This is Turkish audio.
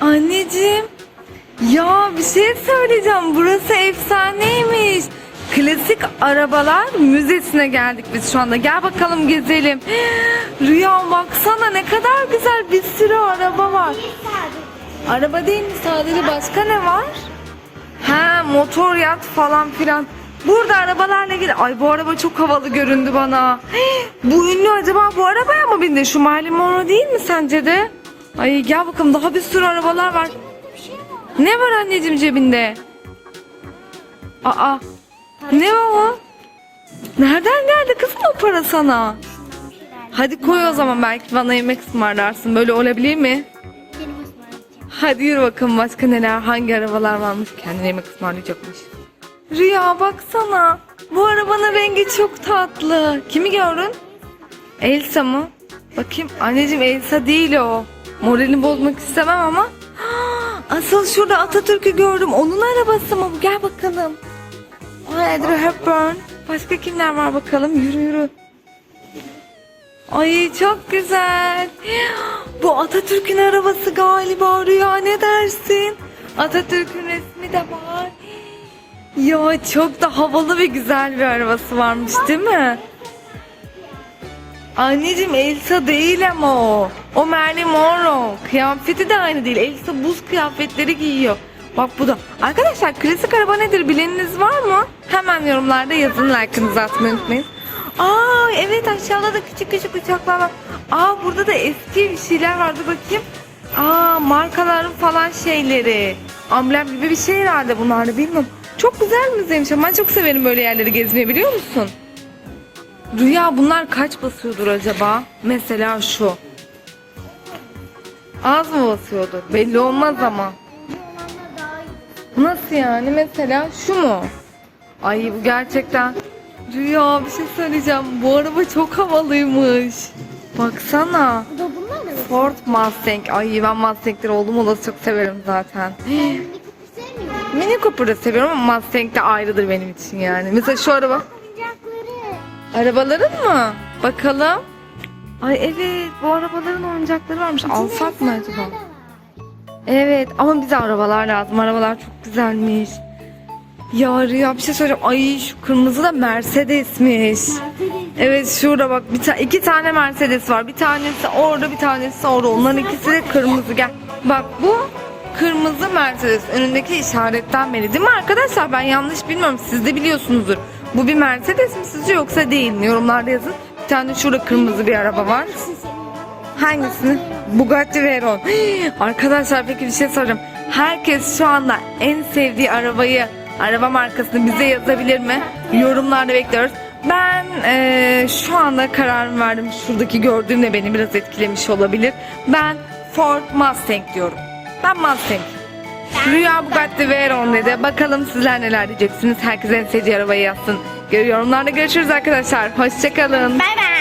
Anneciğim. Ya bir şey söyleyeceğim. Burası efsaneymiş. Klasik arabalar müzesine geldik biz şu anda. Gel bakalım gezelim. Rüya baksana ne kadar güzel bir sürü araba var. Araba değil mi sadece başka ne var? Ha motor yat falan filan. Burada arabalarla ilgili. Ay bu araba çok havalı göründü bana. Bu ünlü acaba bu arabaya mı bindi? Şu Marilyn Monroe değil mi sence de? Ay gel bakalım daha bir sürü arabalar var. Ne var anneciğim cebinde? Aa ne o? Nereden geldi kızım o para sana? Hadi koy o zaman belki bana yemek ısmarlarsın. Böyle olabilir mi? Hadi yürü bakalım başka neler hangi arabalar varmış kendine yemek ısmarlayacakmış. Rüya baksana. Bu arabanın rengi çok tatlı. Kimi gördün? Elsa mı? Bakayım anneciğim Elsa değil o. Moralini bozmak istemem ama. Asıl şurada Atatürk'ü gördüm. Onun arabası mı bu? Gel bakalım. Audrey Hepburn. Başka kimler var bakalım? Yürü yürü. Ay çok güzel. Bu Atatürk'ün arabası galiba Rüya ne dersin? Atatürk'ün resmi de var. Ya çok da havalı ve güzel bir arabası varmış değil mi? Anneciğim Elsa değil ama o. O Marilyn Monroe. Kıyafeti de aynı değil. Elsa buz kıyafetleri giyiyor. Bak bu da. Arkadaşlar klasik araba nedir bileniniz var mı? Hemen yorumlarda yazın like'ınızı atmayı unutmayın. Aa evet aşağıda da küçük küçük uçaklar var. Aa burada da eski bir şeyler vardı bakayım. Aa markaların falan şeyleri. Amblem gibi bir şey herhalde bunlar da bilmiyorum. Çok güzel müzeymiş ama ben çok severim böyle yerleri gezmeyi biliyor musun? Rüya bunlar kaç basıyordur acaba? Mesela şu. Az mı basıyordur? Belli olmaz ama. Nasıl yani? Mesela şu mu? Ay bu gerçekten. Rüya bir şey söyleyeceğim. Bu araba çok havalıymış. Baksana. Ford Mustang. Ay ben Mustang'leri oldum olası çok severim zaten. Mini Cooper'ı seviyorum ama Mustang de ayrıdır benim için yani. Mesela şu araba. Arabaların mı? Bakalım. Ay evet bu arabaların oyuncakları varmış. Alsak mı acaba? Evet ama bize arabalar lazım. Arabalar çok güzelmiş. Ya Rüya bir şey söyleyeceğim. Ay şu kırmızı da Mercedes'miş. Mercedes. Evet şurada bak bir ta- iki tane Mercedes var. Bir tanesi orada bir tanesi orada. Onların ikisi de kırmızı. Gel. Bak bu kırmızı Mercedes. Önündeki işaretten beri değil mi arkadaşlar? Ben yanlış bilmiyorum. Siz de biliyorsunuzdur. Bu bir Mercedes mi sizce yoksa değil mi? Yorumlarda yazın. Bir tane şurada kırmızı bir araba var. Hangisini? Bugatti Veyron. Arkadaşlar peki bir şey soracağım. Herkes şu anda en sevdiği arabayı, araba markasını bize yazabilir mi? Yorumlarda bekliyoruz. Ben eee, şu anda kararımı verdim. Şuradaki gördüğüm de beni biraz etkilemiş olabilir. Ben Ford Mustang diyorum. Ben Mustang. Rüya Bugatti Veyron dedi. Bakalım sizler neler diyeceksiniz. Herkes en sevdiği arabayı yazsın. Yorumlarda görüşürüz arkadaşlar. Hoşçakalın. Bay bay.